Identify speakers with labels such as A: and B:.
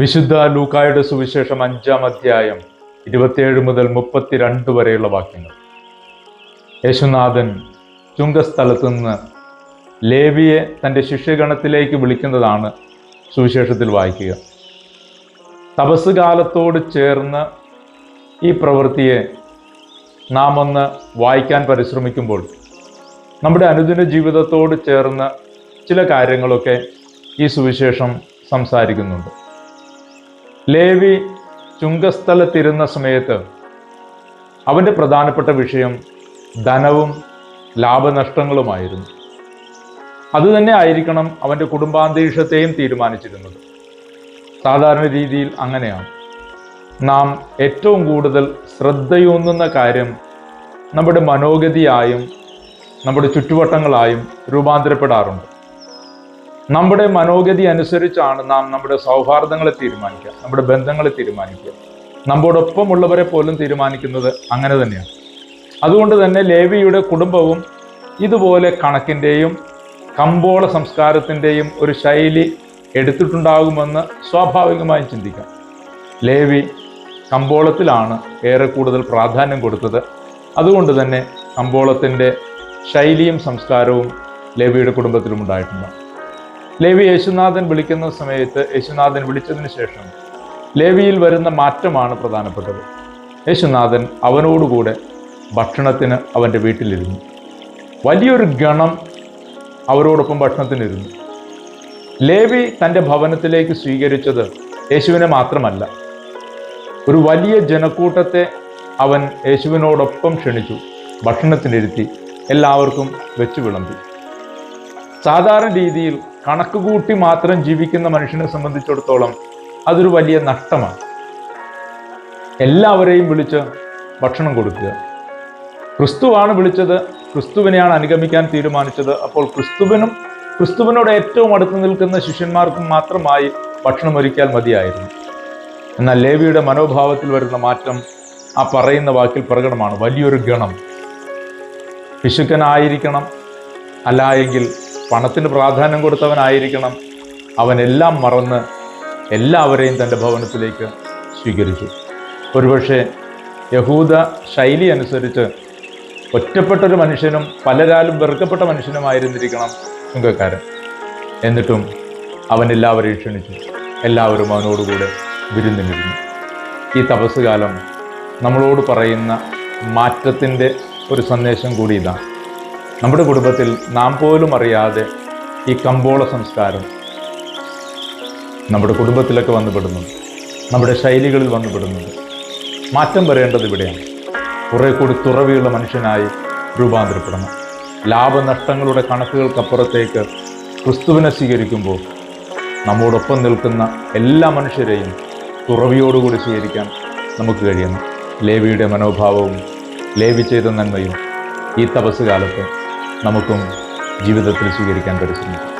A: വിശുദ്ധ ലൂക്കായുടെ സുവിശേഷം അഞ്ചാം അധ്യായം ഇരുപത്തിയേഴ് മുതൽ മുപ്പത്തിരണ്ട് വരെയുള്ള വാക്യങ്ങൾ. യേശുനാഥൻ ചുങ്കസ്ഥലത്ത് നിന്ന് ലേവിയെ തന്റെ ശിഷ്യഗണത്തിലേക്ക് വിളിക്കുന്നതാണ് സുവിശേഷത്തിൽ വായിക്കുക. തപസ് കാലത്തോട് ചേർന്ന് ഈ പ്രവൃത്തിയെ നാം ഒന്ന് വായിക്കാൻ പരിശ്രമിക്കുമ്പോൾ നമ്മുടെ അനുദിന ജീവിതത്തോട് ചേർന്ന് ചില കാര്യങ്ങളൊക്കെ ഈ സുവിശേഷം സംസാരിക്കുന്നുണ്ട്. ലേവി ചുങ്കസ്ഥലത്തിരുന്ന സമയത്ത് അവന്റെ പ്രധാനപ്പെട്ട വിഷയം ധനവും ലാഭനഷ്ടങ്ങളുമായിരുന്നു. അതുതന്നെ ആയിരിക്കണം അവന്റെ കുടുംബാന്തരീക്ഷത്തെയും തീരുമാനിച്ചിരുന്നത്. സാധാരണ രീതിയിൽ അങ്ങനെയാണ്. നാം ഏറ്റവും കൂടുതൽ ശ്രദ്ധയൂന്നുന്ന കാര്യം നമ്മുടെ മനോഗതിയായും നമ്മുടെ ചുറ്റുവട്ടങ്ങളായും രൂപാന്തരപ്പെടാറുണ്ട്. നമ്മുടെ മനോഗതി അനുസരിച്ചാണ് നാം നമ്മുടെ സൗഹാർദ്ദങ്ങളെ തീരുമാനിക്കുക നമ്മുടെ ബന്ധങ്ങളെ തീരുമാനിക്കുക. നമ്മോടൊപ്പമുള്ളവരെ പോലും തീരുമാനിക്കുന്നത് അങ്ങനെ തന്നെയാണ്. അതുകൊണ്ട് തന്നെ ലേവിയുടെ കുടുംബവും ഇതുപോലെ കണക്കിന്റെയും കമ്പോള സംസ്കാരത്തിന്റെയും ഒരു ശൈലി എടുത്തിട്ടുണ്ടാകുമെന്ന് സ്വാഭാവികമായും ചിന്തിക്കാം. ലേവി കമ്പോളത്തിലാണ് ഏറെ കൂടുതൽ പ്രാധാന്യം കൊടുത്തത്. അതുകൊണ്ട് തന്നെ കമ്പോളത്തിന്റെ ശൈലിയും സംസ്കാരവും ലേവിയുടെ കുടുംബത്തിലും ഉണ്ടായിട്ടുണ്ട്. ലേവി യേശുനാഥൻ വിളിക്കുന്ന സമയത്ത് യേശുനാഥൻ വിളിച്ചതിന് ശേഷം ലേവിയിൽ വരുന്ന മാറ്റമാണ് പ്രധാനപ്പെട്ടത്. യേശുനാഥൻ അവനോടുകൂടെ ഭക്ഷണത്തിന് അവന്റെ വീട്ടിലിരുന്നു. വലിയൊരു ഗണം അവരോടൊപ്പം ഭക്ഷണത്തിനിരുന്നു. ലേവി തന്റെ ഭവനത്തിലേക്ക് സ്വീകരിച്ചത് യേശുവിനെ മാത്രമല്ല ഒരു വലിയ ജനക്കൂട്ടത്തെ അവൻ യേശുവിനോടൊപ്പം ക്ഷണിച്ചു ഭക്ഷണത്തിനിരുത്തി എല്ലാവർക്കും വെച്ചു വിളമ്പി സാധാരണ രീതിയിൽ കണക്ക് കൂട്ടി മാത്രം ജീവിക്കുന്ന മനുഷ്യനെ സംബന്ധിച്ചിടത്തോളം അതൊരു വലിയ നഷ്ടമാണ്. എല്ലാവരെയും വിളിച്ച് ഭക്ഷണം കൊടുക്കുക. ക്രിസ്തുവാണ് വിളിച്ചത് ക്രിസ്തുവിനെയാണ് അനുഗമിക്കാൻ തീരുമാനിച്ചത്. അപ്പോൾ ക്രിസ്തുവിനും ക്രിസ്തുവിനോട് ഏറ്റവും അടുത്ത് നിൽക്കുന്ന ശിഷ്യന്മാർക്കും മാത്രമായി ഭക്ഷണം ഒരുക്കിയാൽ മതിയായിരുന്നു. എന്നാൽ ലേവിയുടെ മനോഭാവത്തിൽ വരുന്ന മാറ്റം ആ പറയുന്ന വാക്കിൽ പ്രകടമാണ്. വലിയൊരു ഗണം. പിശുക്കനായിരിക്കണം അല്ല എങ്കിൽ പണത്തിന് പ്രാധാന്യം കൊടുത്തവനായിരിക്കണം. എല്ലാം മറന്ന് എല്ലാവരെയും തന്റെ ഭവനത്തിലേക്ക് സ്വീകരിച്ചു. ഒരുപക്ഷെ യഹൂദ ശൈലി അനുസരിച്ച് ഒറ്റപ്പെട്ടൊരു മനുഷ്യനും പലരാലും വെറുക്കപ്പെട്ട മനുഷ്യനുമായിരുന്നിരിക്കണം ചുങ്കക്കാരൻ. എന്നിട്ടും അവൻ എല്ലാവരെയും ക്ഷണിച്ചു. എല്ലാവരും അവനോടുകൂടെ വിരുന്നിരുന്നു ഈ തപസ്സുകാലം നമ്മളോട് പറയുന്ന മാറ്റത്തിന്റെ ഒരു സന്ദേശം കൂടി ഇതാണ് നമ്മുടെ കുടുംബത്തിൽ നാം പോലും അറിയാതെ ഈ കമ്പോള സംസ്കാരം നമ്മുടെ കുടുംബത്തിലൊക്കെ വന്നുപെടുന്നുണ്ട് നമ്മുടെ ശൈലികളിൽ വന്നുപെടുന്നുണ്ട് മാറ്റം വരേണ്ടത് ഇവിടെയാണ്. കുറെ കൂടി തുറവിയുള്ള മനുഷ്യനായി രൂപാന്തരപ്പെടണം. ലാഭനഷ്ടങ്ങളുടെ കണക്കുകൾക്കപ്പുറത്തേക്ക് ക്രിസ്തുവിനെ സ്വീകരിക്കുമ്പോൾ നമ്മോടൊപ്പം നിൽക്കുന്ന എല്ലാ മനുഷ്യരെയും തുറവിയോടുകൂടി സ്വീകരിക്കാൻ നമുക്ക് കഴിയണം. ലേവിയുടെ മനോഭാവവും ലേവി ചെയ്ത നന്മയും ഈ തപസ് കാലത്ത് നമുക്കും ജീവിതത്തിൽ സ്വീകരിക്കാൻ പരിശ്രമിക്കാം